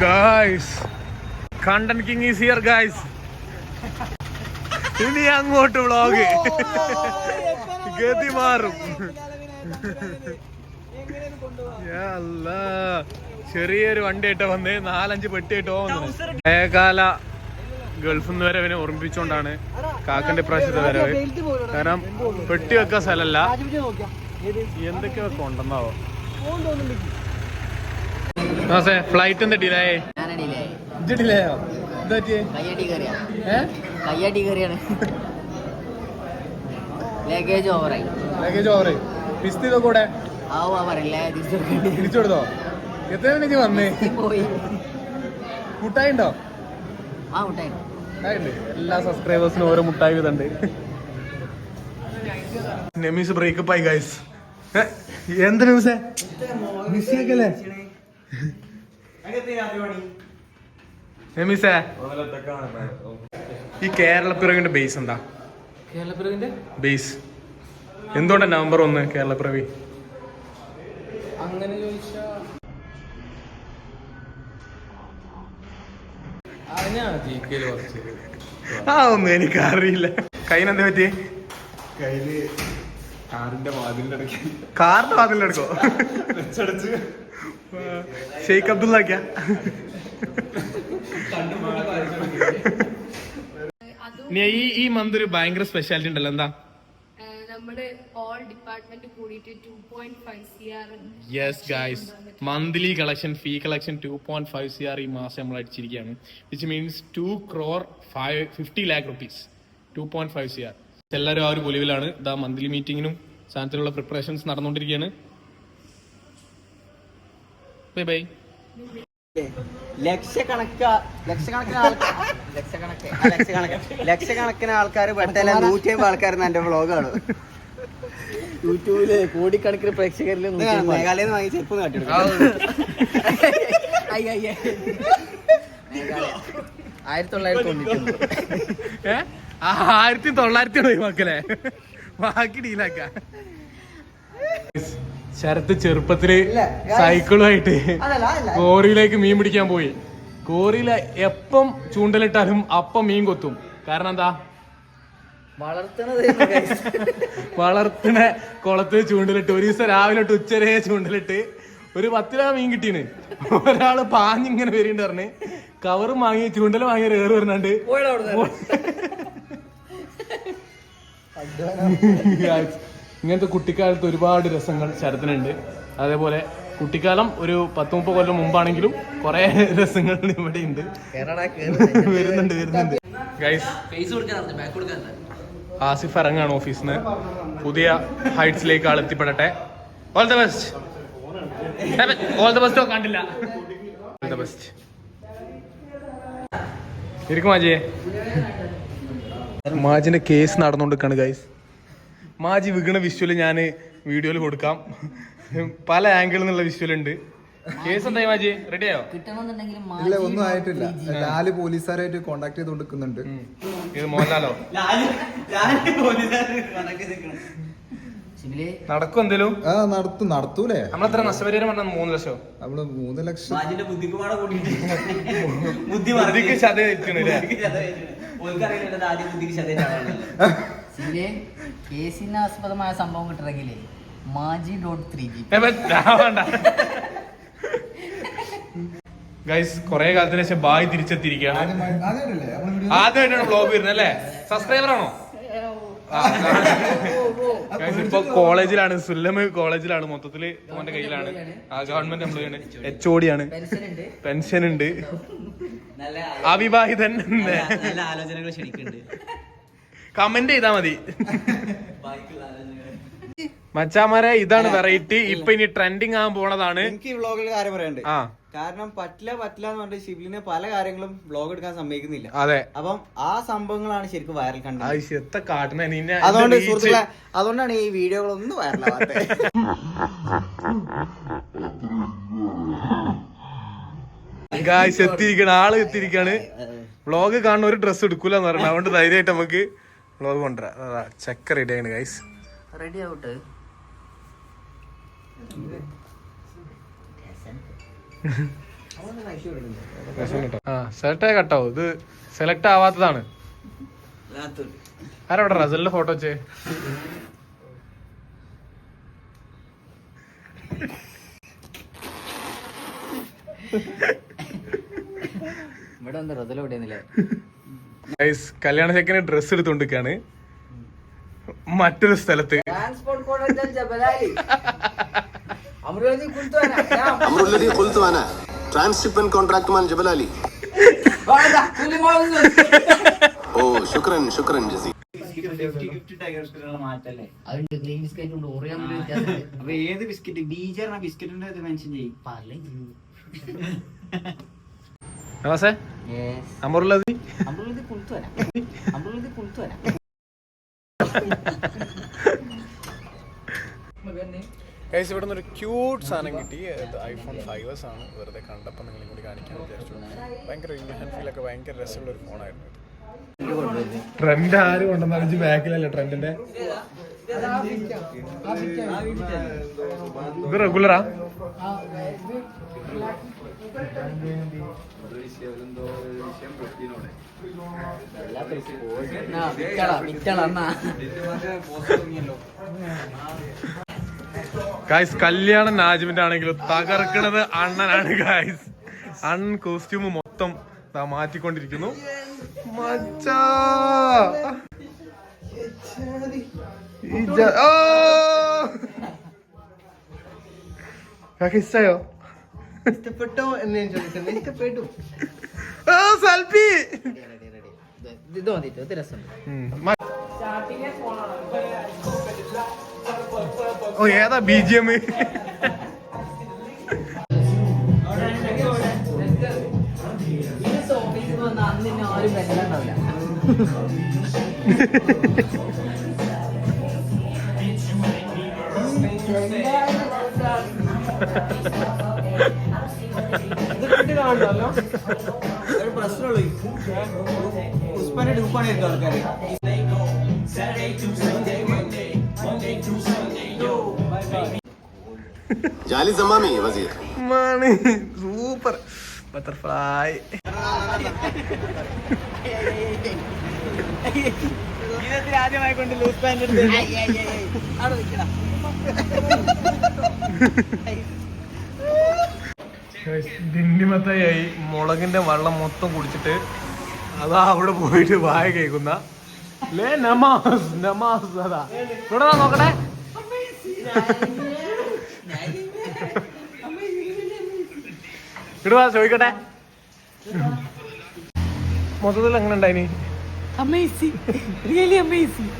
Guys content king is here guys ഇനി അങ്ങോട്ട് vlog ഗതി മാറും. അല്ല. ചെറിയൊരു വണ്ടി ആയിട്ട് വന്ന്. നാലഞ്ച് പെട്ടി ആയിട്ട് പോകുന്നു പഴയകാല ഗൾഫിൽ നിന്ന് വരെ ഇവനെ ഓർമ്മിപ്പിച്ചുകൊണ്ടാണ് കാക്കന്റെ പ്രാവശ്യത്തെ വരവ്. കാരണം പെട്ടി വെക്കാൻ സ്ഥലമല്ല. എന്തൊക്കെ കൊണ്ടെന്നാവോ ഫ്ലൈറ്റ് എന്താ ഡിലേ ഇത് ഡിലേയോ എന്താ പറ്റിയേ? കയ്യടി കയറിയാ. ഏ? കയ്യടി കയറിയാണ്. ലഗേജ് ഓവറായി ലഗേജ് ഓവർ പിസ്തി കൂടെ ആവുക പറയില്ലേ തിരിച്ചു തിരിച്ചു കൊടുത്തോ? എത്ര മണിക്ക് വന്നേ? പോയി. മുട്ടായി ഉണ്ടോ ആ മുട്ടായി എല്ലാ സബ്സ്ക്രൈബേഴ്സിനും ഓരോ മുട്ടായി നെമീസ് ബ്രേക്കപ്പ് ആയി ഗൈസ് എന്ത് ന്യൂസേ മിസ്സിയാക്കല്ലേ ഈ കേരളപ്പിറവിന്റെ ബേസ് എന്താ? കേരളപ്പിറവിന്റെ? ബേസ് എന്തുകൊണ്ടാ നവംബർ ഒന്ന് കേരളപ്പിറവി? അങ്ങനെ ചോദിച്ചാൽ ആ ഒന്നും എനിക്കറിയില്ല. കയ്യിനെന്താ പറ്റിയേ കയ്യിൽ കാറിന്റെ വാതിലിന്റെ ഇടയ്ക്ക്. കാറിന്റെ വാതിലെടുക്കോ വെച്ചടച്ച്. ഷെയ്ഖ് അബ്ദുള്ള ഈ ഈ മന്ത് ഒരു ഭയങ്കര സ്പെഷ്യാലിറ്റി ഉണ്ടല്ലോ എന്താ? ഏഹ്, നമ്മുടെ ഓൾ ഡിപ്പാർട്ട്മെന്റ് കൂടിയിട്ട് two point five C R yes guys monthly collection fee collection two point five C R ഈ മാസം നമ്മൾ അടിച്ചിരിക്കുകയാണ്. Which means two crore five fifty lakh rupees two point five C R എല്ലാവരും ആ ഒരു പൊലിവിലാണ്. ഇതാ monthly മീറ്റിങ്ങിനും സാധനത്തിനുള്ള പ്രിപ്പറേഷൻസ് നടന്നുകൊണ്ടിരിക്കുകയാണ്. ബൈ ബൈ ലക്ഷക്കണക്ക ലക്ഷക്കണക്കിന് ആൾക്കാർ പെട്ടെന്ന് പെട്ടല്ല നൂറ്റി അമ്പത് ആൾക്കാർ എന്റെ വ്ളോഗാണ് യൂട്യൂബിൽ കോടിക്കണക്കിന് പ്രേക്ഷകരിൽ മേഘാലയ വാങ്ങി ചെരുപ്പ് ആയിരത്തി തൊള്ളായിരത്തി തൊണ്ണൂറ്റി ആയിരത്തി തൊള്ളായിരത്തി മക്കളെ. ബാക്കി ഡീലാക്ക ശരത്ത് ചെറുപ്പത്തിൽ. സൈക്കിളുമായിട്ട് കോറിയിലേക്ക് മീൻ പിടിക്കാൻ പോയി. കോറിയിൽ എപ്പം ചൂണ്ടലിട്ടാലും അപ്പം മീൻ കൊത്തും. കാരണം എന്താ? വളർത്തണ കുളത്ത് ചൂണ്ടലിട്ട് ഒരു ദിവസം രാവിലെ തൊട്ട് ഉച്ചവരെ ചൂണ്ടലിട്ട് ഒരു പത്ത് രൂപ മീൻ കിട്ടീന്. ഒരാൾ പാഞ്ഞിങ്ങനെ വരിണ്ട് പറഞ്ഞ് കവറും വാങ്ങി ചൂണ്ടൽ വാങ്ങി ഏറ് പറഞ്ഞാണ്ട് Guys, ഇങ്ങനത്തെ കുട്ടിക്കാലത്ത് ഒരുപാട് രസങ്ങൾ ശരത്തിനുണ്ട്. അതേപോലെ കുട്ടിക്കാലം ഒരു പത്ത് മുപ്പത് കൊല്ലം മുമ്പാണെങ്കിലും കുറെ രസങ്ങൾ ഇവിടെ ഉണ്ട് വരുന്നുണ്ട് വരുന്നുണ്ട്. ഗൈസ് ആസിഫ് ഇറങ്ങാണ് ഓഫീസിൽ നിന്ന് പുതിയ ഹൈറ്റ്സിലേക്ക് ആൾ എത്തിപ്പെടട്ടെ. All the best all the Bairstow കണ്ടില്ല. ഓൾ ദ ബെസ്റ്റ് ഇരിക്കും മാജിയെ മാജിന്റെ കേസ് നടന്നുകൊണ്ടിരിക്കാണ് ഗൈസ് മാജി വിഗണ വിഷ്വൽ ഞാൻ വീഡിയോയിൽ കൊടുക്കാം. പല ആംഗിളിൽ നിന്നുള്ള വിഷ്വൽ ഉണ്ട്. കേസ് എന്തായി മാജി? റെഡിയായോ ഇല്ല ഒന്നും ആയിട്ടില്ല. പോലീസുകാരായിട്ട് കോണ്ടാക്ട് ഇത് മോഹൻലാലോ? നടക്കും എന്തേലും? ആ നടത്തും നടത്തൂലേ? നമ്മളെത്ര നഷ്ടപരിഹാരം പറഞ്ഞ മൂന്ന് ലക്ഷം? നമ്മൾ മൂന്ന് ലക്ഷം. ബുദ്ധിക്ക് ചത കേസിന് ആസ്പദമായ സംഭവം കിട്ടണമെങ്കിലേ Maji dot three G. Guys കൊറേ കാലത്തിന് ശേഷം ബായ് തിരിച്ചെത്തിയിരിക്കുകയാണ്. ആദ്യമായിട്ടാണ് ബ്ലോഗ് വരുന്നത് അല്ലേ? സബ്സ്ക്രൈബർ ആണോ? ഇപ്പൊ കോളേജിലാണ് സുല്ലമ കോളേജിലാണ് മൊത്തത്തിൽ മോന്റെ കയ്യിലാണ്. ആ ഗവൺമെന്റ് എച്ച് ഒ ആണ്. പെൻഷൻ ഉണ്ട്. പെൻഷൻ ഉണ്ട്. അവിവാഹിതൻ നല്ല ആലോചനകൾ ക്ഷണിക്കുന്നുണ്ട്. കമന്റ് ചെയ്താ മതി. മച്ചാമാരെ ഇതാണ് വെറൈറ്റി ഇപ്പൊ ഇനി ട്രെൻഡിങ് ആകാൻ പോണതാണ്. എനിക്ക് ഈ വ്ളോഗിൽ കാര്യം പറയണ്ട് ആ. കാരണം പറ്റില്ല പറ്റില്ല എന്ന് പറഞ്ഞിട്ട് ഷിബിലിനെ പല കാര്യങ്ങളും വ്ളോഗ് എടുക്കാൻ സമ്മതിക്കുന്നില്ല. അതെ. അപ്പം ആ സംഭവങ്ങളാണ് ശരിക്കും വൈറൽ കണ്ടത്. കാട്ടുന്ന അതുകൊണ്ട് സുഹൃത്തുക്കളെ അതുകൊണ്ടാണ് ഈ വീഡിയോകളൊന്നും വൈറലാവാത്തത് ഗായ്സ് എത്തിയിരിക്കണം ആൾ എത്തിയിരിക്കാണ്. വ്ളോഗ് കാണുന്ന ഒരു ഡ്രസ് എടുക്കൂല എന്ന് പറഞ്ഞു. അതുകൊണ്ട് ധൈര്യമായിട്ട് നമുക്ക് വ്ളോഗ് കൊണ്ടുവരാം. അതാ റെഡി ആണ് ഗൈസ് റെഡി ആവട്ടെ. സെലക്ട് ആയ ഇത് സെലക്ട് ആവാത്തതാണ്. ആരോടെ റസലിന്റെ ഫോട്ടോ വെച്ചേ. ഗൈസ് കല്യാണ ചെക്കന് ഡ്രസ് എടുത്തോണ്ടിരിക്കാണ്. മറ്റൊരു സ്ഥലത്ത്. Transshipment contract Jebel Ali. ഓ ഏത് ബിസ്ക്കറ്റ് ബിസ്ക്കറ്റിന്റെ നമസ്തേ അമറുള്ളതി? അമറുള്ളതി കുളുത്തു വരാം അമറുള്ളതി കുളുത്തു വരാം കൈസ് ഇവിടെ നിന്നൊരു ക്യൂട്ട് സാധനം കിട്ടി. ഐഫോൺ ഫൈവ് എസ് ആണ്. വെറുതെ കണ്ടപ്പോൾ നിങ്ങളും കൂടി കാണിക്കാൻ വിചാരിച്ചു. ഭയങ്കര ഹാൻഡ് ഫീലൊക്കെ ഭയങ്കര രസമുള്ള ഒരു ഫോണായിരുന്നു ട്രെൻഡ് ആര് കൊണ്ടുവന്നാലും ബാക്കിലല്ല ട്രെൻഡിന്റെ ഇത് റെഗുലറാ ഗായ്സ് കല്യാണം നാജിമിന്റെ ആണെങ്കിലും തകർക്കണത് അണ്ണനാണ് ഗായ്സ് അൺ കോസ്റ്റ്യൂം മൊത്തം മാറ്റിക്കൊണ്ടിരിക്കുന്നു. മച്ചാ! ഇഷ്ടയോ? ഇഷ്ടപ്പെട്ടോ എന്ന് ഞാൻ ചോദിക്കുന്നത് ഇഷ്ടപ്പെട്ടു ഓ സൽഫി. ഇത് മതിട്ടോ ഇത് രസമുണ്ട് ഓ ഏതാ ബി ജി എം? ഓഫീസിൽ വന്ന അന്ന് ആരും വെല്ലണ്ടാവില്ല. പ്രശ്നമുള്ളൂ ഉസ്മാനെ ഡൂപ്പാണായിരിക്കും ആൾക്കാര് സൂപ്പർ ബട്ടർഫ്ലൈ ജീവിതത്തിൽ ആദ്യമായി കൊണ്ട് ലൂസ് പാന്റ് എടുത്ത് അവിടെ നിൽക്കണം ദിന്നിമത്തയായി മുളകിന്റെ വെള്ളം മൊത്തം കുടിച്ചിട്ട് അതാ അവിടെ പോയിട്ട് വായ കേൾക്കുന്ന. ലേ നമാസ് നമാസ് അതാ. ഇവിടെ നോക്കണേ ഇടുവാ ചോദിക്കട്ടെ. മൊത്തത്തിൽ എങ്ങനെ ഉണ്ടായിനി? അമേസിംഗ് റിയലി അമേസിംഗ്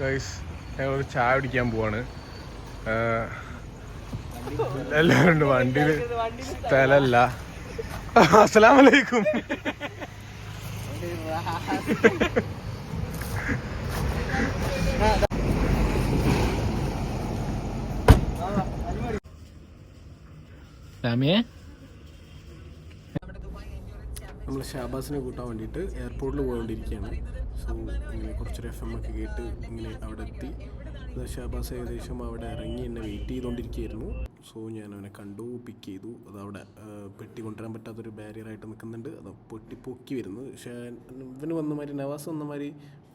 ഗൈസ് ഒരു ചായ കുടിക്കാൻ പോവാണ്. എല്ലാവരും ഉണ്ട് വണ്ടിയിൽ സ്ഥലമല്ല അസ്സലാമലൈക്കും. സാമിയേ നമ്മൾ ഷാബാസിനെ കൂട്ടാൻ വേണ്ടിയിട്ട് എയർപോർട്ടിൽ പോയിക്കൊണ്ടിരിക്കുകയാണ്. സോ ഇങ്ങനെ കുറച്ചൊരു എഫ് എം ഒക്കെ കേട്ട് ഇങ്ങനെ അവിടെ എത്തി. ഷാബാസ് ഏകദേശം അവിടെ ഇറങ്ങി എന്നെ വെയിറ്റ് ചെയ്തുകൊണ്ടിരിക്കുകയായിരുന്നു സോ ഞാൻ അവനെ കണ്ടു പിക്ക് ചെയ്തു. അത് അവിടെ പെട്ടി കൊണ്ടുവരാൻ പറ്റാത്തൊരു ബാരിയറായിട്ട് നിൽക്കുന്നുണ്ട്. അത് പൊട്ടി പൊക്കി വരുന്നു. പക്ഷേ ഇവന് വന്ന മാതിരി നവാസ് വന്ന മാതിരി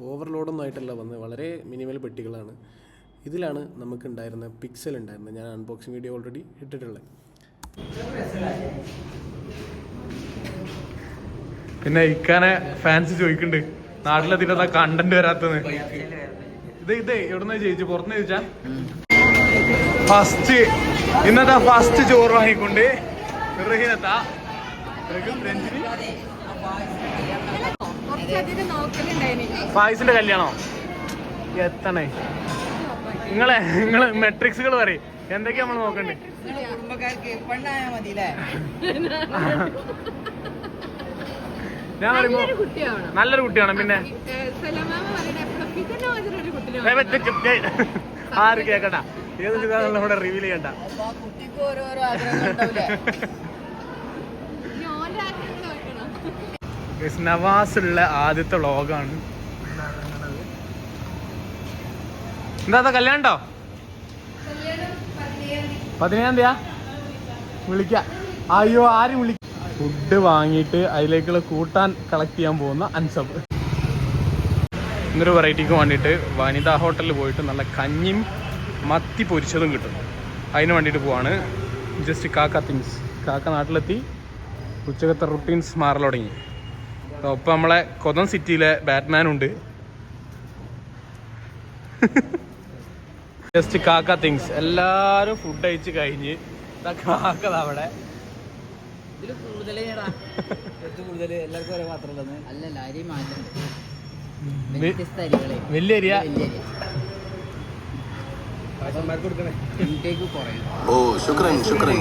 ഓവർലോഡൊന്നും ആയിട്ടല്ല വന്നത്. വളരെ മിനിമൽ പെട്ടികളാണ്. ഇതിലാണ് നമുക്കുണ്ടായിരുന്ന പിക്സൽ ഉണ്ടായിരുന്നത്. ഞാൻ അൺബോക്സിങ് വീഡിയോ ഓൾറെഡി ഇട്ടിട്ടുള്ളത്. പിന്നെ ഇക്കാനെ ഫാൻസ് ചോദിക്കുന്നുണ്ട് നാട്ടിലെത്തിട്ട് കണ്ടന്റ് വരാത്തത്? ഇത് ഇത് എവിടുന്ന ചോദിച്ചു? പുറത്തുനിന്ന് ചോദിച്ചാ? ഫസ്റ്റ് ഇന്നത്തെ ഫസ്റ്റ് ചോറ് വാങ്ങിക്കൊണ്ട് ഫായിസിന്റെ കല്യാണോ? എത്തണേ. നിങ്ങളെ നിങ്ങൾ മെട്രിക്സുകൾ പറയും. എന്തൊക്കെയാ നമ്മൾ നോക്കണ്ടേ? കുടുംബക്കാർക്ക് പെണ്ണായാ മതി ഞാൻ പറയുമ്പോ നല്ലൊരു കുട്ടിയാണ് പിന്നെ ആര് കേക്കട്ടാ. ഏത് ചിതാണെന്ന് ഇവിടെ റിവീൽ ചെയ്യണ്ട. നവാസുള്ള ആദ്യത്തെ വ്ളോഗാണ്. എന്താ കല്യാണം പതിനേഴാം തീയതി. വിളിക്ക. അയ്യോ ആരും വിളിക്ക ഫുഡ് വാങ്ങിയിട്ട് അതിലേക്കുള്ള കൂട്ടാൻ കളക്ട് ചെയ്യാൻ പോകുന്ന അൻസബ്. ഇന്നൊരു വെറൈറ്റിക്ക് വേണ്ടിയിട്ട് വനിതാ ഹോട്ടലിൽ പോയിട്ട് നല്ല കഞ്ഞിയും മത്തി പൊരിച്ചതും കിട്ടും. അതിന് വേണ്ടിയിട്ട് പോവാണ്. ജസ്റ്റ് കാക്ക തിങ്സ് കാക്ക നാട്ടിലെത്തി. ഉച്ചകത്തെ റുട്ടീൻസ് മാറൽ തുടങ്ങി. ഒപ്പം നമ്മളെ കൊതം സിറ്റിയിലെ ബാറ്റ്മാൻ ഉണ്ട്. ജസ്റ്റ് കാക്ക തിങ്സ് എല്ലാവരും ഫുഡ് അയച്ച് കഴിഞ്ഞ്. ദാ കാക്ക അവിടെ. ഇതിൽ കൂടുതലേടാ കൂടുതൽ എല്ലാവർക്കും ഒരേ പാത്രം അല്ലല്ല അരി മാറ്റം വെ- വ്യത്യസ്ത അരികളെ. വലിയ ഇൻടേക്ക് ഓ ശുക്രൻ ശുക്രൻ.